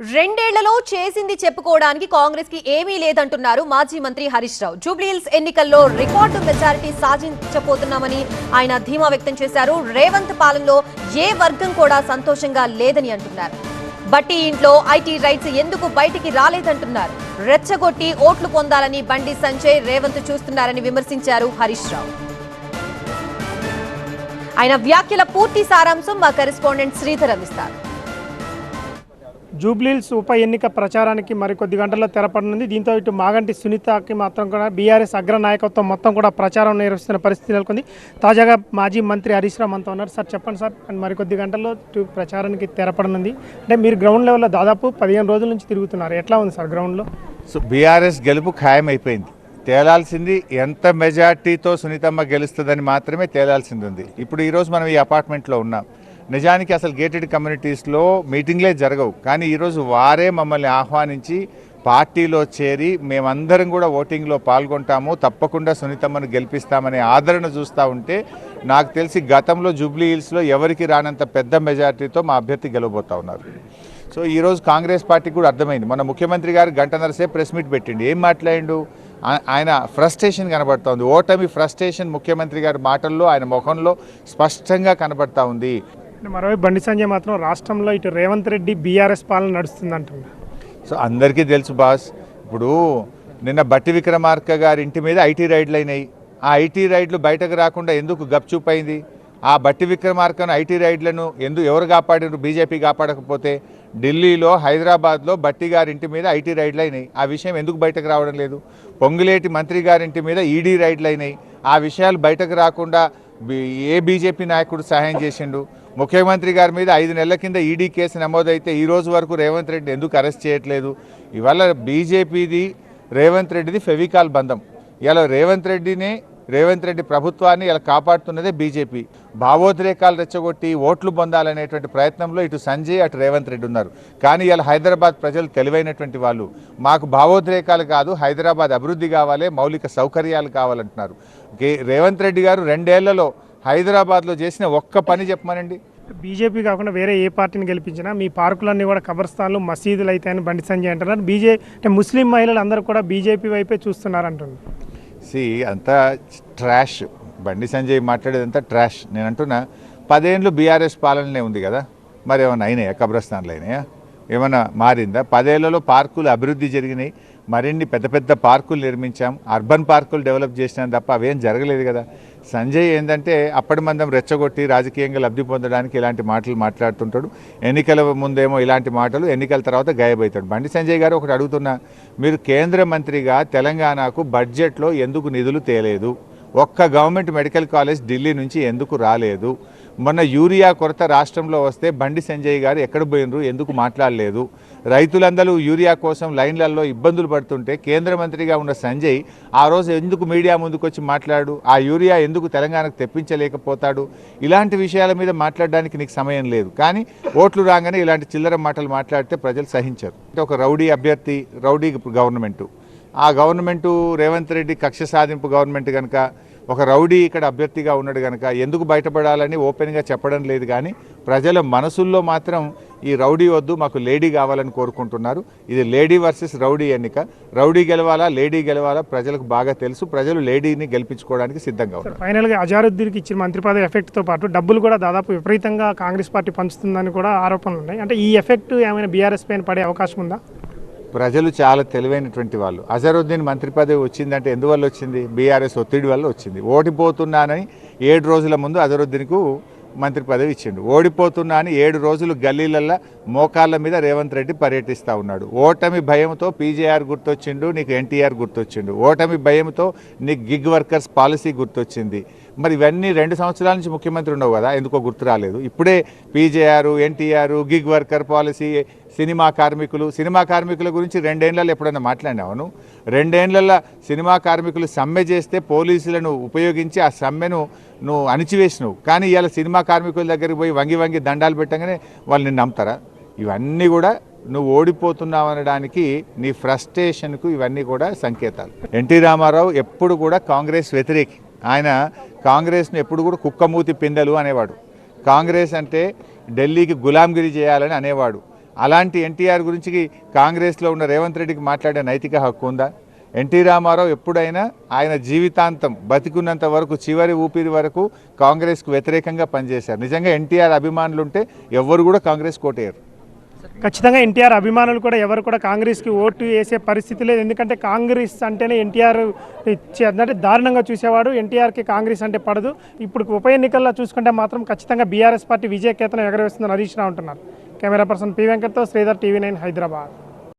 రెండేళ్ళలో చేసింది చెప్పుకోవడానికి కాంగ్రెస్కి ఏమీ లేదంటున్నారు మాజీ మంత్రి హరీష్ రావు. జూబ్లీహిల్స్ ఎన్నికల్లో రికార్డు మెజారిటీ సాధించబోతున్నామని ఆయన ధీమా వ్యక్తం చేశారు. రేవంత్ పాలనలో ఏ వర్గం కూడా సంతోషంగా లేదని అంటున్నారు. బట్టి ఇంట్లో ఐటీ రైట్స్ ఎందుకు బయటికి రాలేదంటున్నారు. రెచ్చగొట్టి ఓట్లు పొందాలని బండి సంజయ్ రేవంత్ చూస్తున్నారని విమర్శించారు హరీష్ రావు. ఆయన వ్యాఖ్యల పూర్తి సారాంశం మా కరెస్పాండెంట్ శ్రీధర్ అందిస్తారు. జూబ్లీల్స్ ఉప ఎన్నిక ప్రచారానికి మరికొద్ది గంటల్లో తెరపడనుంది. దీంతో ఇటు మాగంటి సునీతకి మాత్రం కూడా బీఆర్ఎస్ అగ్ర నాయకత్వం మొత్తం కూడా ప్రచారం నిర్వహిస్తున్న పరిస్థితి నెలకొంది. తాజాగా మాజీ మంత్రి హరీష్ రామ్ అంతా ఉన్నారు. సార్ చెప్పండి సార్ అండ్ మరికొద్ది గంటల్లో ఇటు ప్రచారానికి తెరపడనుంది. అంటే మీరు గ్రౌండ్ లెవెల్లో దాదాపు పదిహేను రోజుల నుంచి తిరుగుతున్నారు. ఎట్లా ఉంది సార్ గ్రౌండ్లో సో బీఆర్ఎస్ గెలుపు ఖాయమైపోయింది. తేలాల్సింది ఎంత మెజార్టీతో సునీతమ్మ గెలుస్తుందని మాత్రమే తేలాల్సింది ఉంది. ఇప్పుడు ఈరోజు మనం ఈ అపార్ట్మెంట్లో ఉన్నాం. నిజానికి అసలు గేటెడ్ కమ్యూనిటీస్లో మీటింగ్లే జరగవు. కానీ ఈరోజు వారే మమ్మల్ని ఆహ్వానించి పార్టీలో చేరి మేమందరం కూడా ఓటింగ్లో పాల్గొంటాము. తప్పకుండా సునీతమ్మను గెలిపిస్తామనే ఆదరణ చూస్తూ ఉంటే నాకు తెలిసి గతంలో జూబ్లీ హిల్స్లో ఎవరికి రానంత పెద్ద మెజార్టీతో మా అభ్యర్థి గెలవబోతా ఉన్నారు. సో ఈరోజు కాంగ్రెస్ పార్టీకి కూడా అర్థమైంది. మన ముఖ్యమంత్రి గారు గంటన్నరసే ప్రెస్ మీట్ పెట్టిండు. ఏం మాట్లాడిండు? ఆయన ఫ్రస్ట్రేషన్ కనబడుతోంది ఓటమి ఫ్రస్ట్రేషన్ ముఖ్యమంత్రి గారి మాటల్లో ఆయన ముఖంలో స్పష్టంగా కనబడతా ఉంది. మరోవైపు బండి సంజయ్ మాత్రం రాష్ట్రంలో ఇటు రేవంత్ రెడ్డి బీఆర్ఎస్ పాలన నడుస్తుందంటున్నా సో అందరికీ తెలుసు బాస్ ఇప్పుడు నిన్న బట్టి విక్రమార్క గారి ఇంటి మీద ఐటీ రైడ్లు అయినాయి. ఆ ఐటీ రైడ్లు బయటకు రాకుండా ఎందుకు గప్చూపైంది ఆ బట్టి విక్రమార్కను ఐటీ రైడ్లను ఎందు ఎవరు కాపాడారు బీజేపీ కాపాడకపోతే ఢిల్లీలో హైదరాబాద్లో బట్టి గారి ఇంటి మీద ఐటీ రైడ్లు అయినాయి. ఆ విషయం ఎందుకు బయటకు రావడం లేదు? పొంగులేటి మంత్రి గారింటి మీద ఈడీ రైడ్లు అయినాయి. ఆ విషయాలు బయటకు రాకుండా ఏ బీజేపీ నాయకుడు సహాయం చేసిండు? ముఖ్యమంత్రి గారి మీద ఐదు నెలల కింద ఈడీ కేసు నమోదైతే ఈ రోజు వరకు రేవంత్ రెడ్డి ఎందుకు అరెస్ట్ చేయట్లేదు? ఇవాళ బీజేపీది రేవంత్ రెడ్డిది ఫెవికాల్ బంధం. ఇలా రేవంత్ రెడ్డిని రేవంత్ రెడ్డి ప్రభుత్వాన్ని ఇలా కాపాడుతున్నదే బీజేపీ. భావోద్రేకాలు రెచ్చగొట్టి ఓట్లు పొందాలనేటువంటి ప్రయత్నంలో ఇటు సంజయ్ అటు రేవంత్ రెడ్డి ఉన్నారు. కానీ ఇలా హైదరాబాద్ ప్రజలు తెలివైనటువంటి వాళ్ళు. మాకు భావోద్రేకాలు కాదు హైదరాబాద్ అభివృద్ధి కావాలి మౌలిక సౌకర్యాలు కావాలంటున్నారు. రేవంత్ రెడ్డి గారు రెండేళ్ళలో హైదరాబాద్లో చేసిన ఒక్క పని చెప్పమనండి. బీజేపీ కాకుండా వేరే ఏ పార్టీని గెలిపించినా మీ పార్కులన్నీ కూడా కబర్స్థాన్లు మసీదులు అయితాయని బండి సంజయ్ అంటున్నారు. బీజే అంటే ముస్లిం మహిళలు అందరూ కూడా బీజేపీ వైపే చూస్తున్నారు అంటున్నారు సి అంతా ట్రాష్ బండి సంజయ్ మాట్లాడేదంతా ట్రాష్ నేను అంటున్నా పదేళ్ళు బీఆర్ఎస్ పాలననే ఉంది కదా? మరి ఏమైనా అయినాయా? కబ్రస్థాన్లు అయినాయా? ఏమైనా మారిందా? పదేళ్ళలో పార్కులు అభివృద్ధి జరిగినాయి. మరిన్ని పెద్ద పెద్ద పార్కులు నిర్మించాం. అర్బన్ పార్కులు డెవలప్ చేసినాం తప్ప అవేం జరగలేదు కదా? సంజయ్ ఏంటంటే అప్పటి మందం రెచ్చగొట్టి రాజకీయంగా లబ్ధి పొందడానికి ఇలాంటి మాటలు మాట్లాడుతుంటాడు. ఎన్నికల ముందేమో ఇలాంటి మాటలు ఎన్నికల తర్వాత గాయబవుతాడు బండి సంజయ్ గారు ఒకటి అడుగుతున్నా మీరు కేంద్ర మంత్రిగా తెలంగాణకు బడ్జెట్లో ఎందుకు నిధులు తేలేదు? ఒక్క గవర్నమెంట్ మెడికల్ కాలేజ్ ఢిల్లీ నుంచి ఎందుకు రాలేదు? మొన్న యూరియా కొరత రాష్ట్రంలో వస్తే బండి సంజయ్ గారు ఎక్కడ పోయినరు? ఎందుకు మాట్లాడలేదు? రైతులందరూ యూరియా కోసం లైన్లలో ఇబ్బందులు పడుతుంటే కేంద్ర మంత్రిగా ఉన్న సంజయ్ ఆ రోజు ఎందుకు మీడియా ముందుకు వచ్చి మాట్లాడు? ఆ యూరియా ఎందుకు తెలంగాణకు తెప్పించలేకపోతాడు? ఇలాంటి విషయాల మీద మాట్లాడడానికి నీకు సమయం లేదు. కానీ ఓట్లు రాగానే ఇలాంటి చిల్లర మాటలు మాట్లాడితే ప్రజలు సహించరు. అంటే ఒక రౌడీ అభ్యర్థి రౌడీ గవర్నమెంటు. ఆ గవర్నమెంటు రేవంత్ రెడ్డి కక్ష సాధింపు గవర్నమెంట్ కనుక ఒక రౌడీ ఇక్కడ అభ్యర్థిగా ఉన్నాడు కనుక ఎందుకు బయటపడాలని ఓపెన్గా చెప్పడం లేదు కానీ ప్రజల మనసుల్లో మాత్రం ఈ రౌడీ వద్దు మాకు లేడీ కావాలని కోరుకుంటున్నారు. ఇది లేడీ వర్సెస్ రౌడీ ఎన్నిక. రౌడీ గెలవాలా లేడీ గెలవాలా ప్రజలకు బాగా తెలుసు. ప్రజలు లేడీని గెలిపించుకోవడానికి సిద్ధంగా ఉన్నారు. ఫైనల్గా అజారుద్దీన్కి ఇచ్చిన మంత్రి పదవి ఎఫెక్ట్తో పాటు డబ్బులు కూడా దాదాపు విపరీతంగా కాంగ్రెస్ పార్టీ పంచుతుందని కూడా ఆరోపణలు ఉన్నాయి అంటే ఈ ఎఫెక్ట్ ఏమైనా బీఆర్ఎస్ పైన పడే అవకాశం ఉందా? ప్రజలు చాలా తెలివైనటువంటి వాళ్ళు. అజరుద్దీన్ మంత్రి పదవి వచ్చిందంటే ఎందువల్ల వచ్చింది? బీఆర్ఎస్ ఒత్తిడి వల్ల వచ్చింది. ఓడిపోతున్నానని ఏడు రోజుల ముందు అజరుద్దీన్కు మంత్రి పదవి ఇచ్చిండు. ఓడిపోతున్నా అని ఏడు రోజులు గల్లీలల్లో మోకాళ్ళ మీద రేవంత్ రెడ్డి పర్యటిస్తూ ఉన్నాడు. ఓటమి భయంతో పీజేఆర్ గుర్తొచ్చిండు నీకు ఎన్టీఆర్ గుర్తొచ్చిండు. ఓటమి భయంతో నీకు గిగ్ వర్కర్స్ పాలసీ గుర్తొచ్చింది. మరి ఇవన్నీ రెండు సంవత్సరాల నుంచి ముఖ్యమంత్రి ఉండవు కదా? ఎందుకో గుర్తు రాలేదు. ఇప్పుడే PJR NTR gig worker policy cinema కార్మికులు సినిమా కార్మికుల గురించి రెండేళ్ళలో ఎప్పుడైనా మాట్లాడినావును రెండేళ్ళలో సినిమా కార్మికులు సమ్మె చేస్తే పోలీసులను ఉపయోగించి ఆ సమ్మెను నువ్వు అణిచివేసినావు. కానీ ఇవాళ సినిమా కార్మికుల దగ్గరికి పోయి వంగి వంగి దండాలు పెట్టగానే వాళ్ళు నిన్ను నమ్ముతారా? ఇవన్నీ కూడా నువ్వు ఓడిపోతున్నావు అనడానికి నీ ఫ్రస్ట్రేషన్కు ఇవన్నీ కూడా సంకేతాలు. ఎన్టీ రామారావు ఎప్పుడు కూడా కాంగ్రెస్ వ్యతిరేకి. ఆయన కాంగ్రెస్ను ఎప్పుడు కూడా కుక్కమూతి పిందెలు అనేవాడు. కాంగ్రెస్ అంటే ఢిల్లీకి గులాంగిరి చేయాలని అనేవాడు. అలాంటి ఎన్టీఆర్ గురించి కాంగ్రెస్లో ఉన్న రేవంత్ రెడ్డికి మాట్లాడే నైతిక హక్కు ఉందా? ఎన్టీ రామారావు ఎప్పుడైనా ఆయన జీవితాంతం బతికున్నంత వరకు చివరి ఊపిరి వరకు కాంగ్రెస్కు వ్యతిరేకంగా పనిచేశారు. నిజంగా ఎన్టీఆర్ అభిమానులుంటే ఎవ్వరు కూడా కాంగ్రెస్ కోటేయరు. ఖచ్చితంగా ఎన్టీఆర్ అభిమానులు కూడా ఎవరు కూడా కాంగ్రెస్కి ఓటు వేసే పరిస్థితి లేదు. ఎందుకంటే కాంగ్రెస్ అంటేనే ఎన్టీఆర్ ఇచ్చే- అంటే దారుణంగా చూసేవాడు. ఎన్టీఆర్కి కాంగ్రెస్ అంటే పడదు. ఇప్పుడు ఉప ఎన్నికల్లో చూసుకుంటే మాత్రం ఖచ్చితంగా బీఆర్ఎస్ పార్టీ విజయకేతనం ఎగరవేస్తుందని హరీష్ రావు అంటున్నారు. కెమెరా పర్సన్ పి వెంకట్తో శ్రీధర్ టీవీ నైన్ హైదరాబాద్.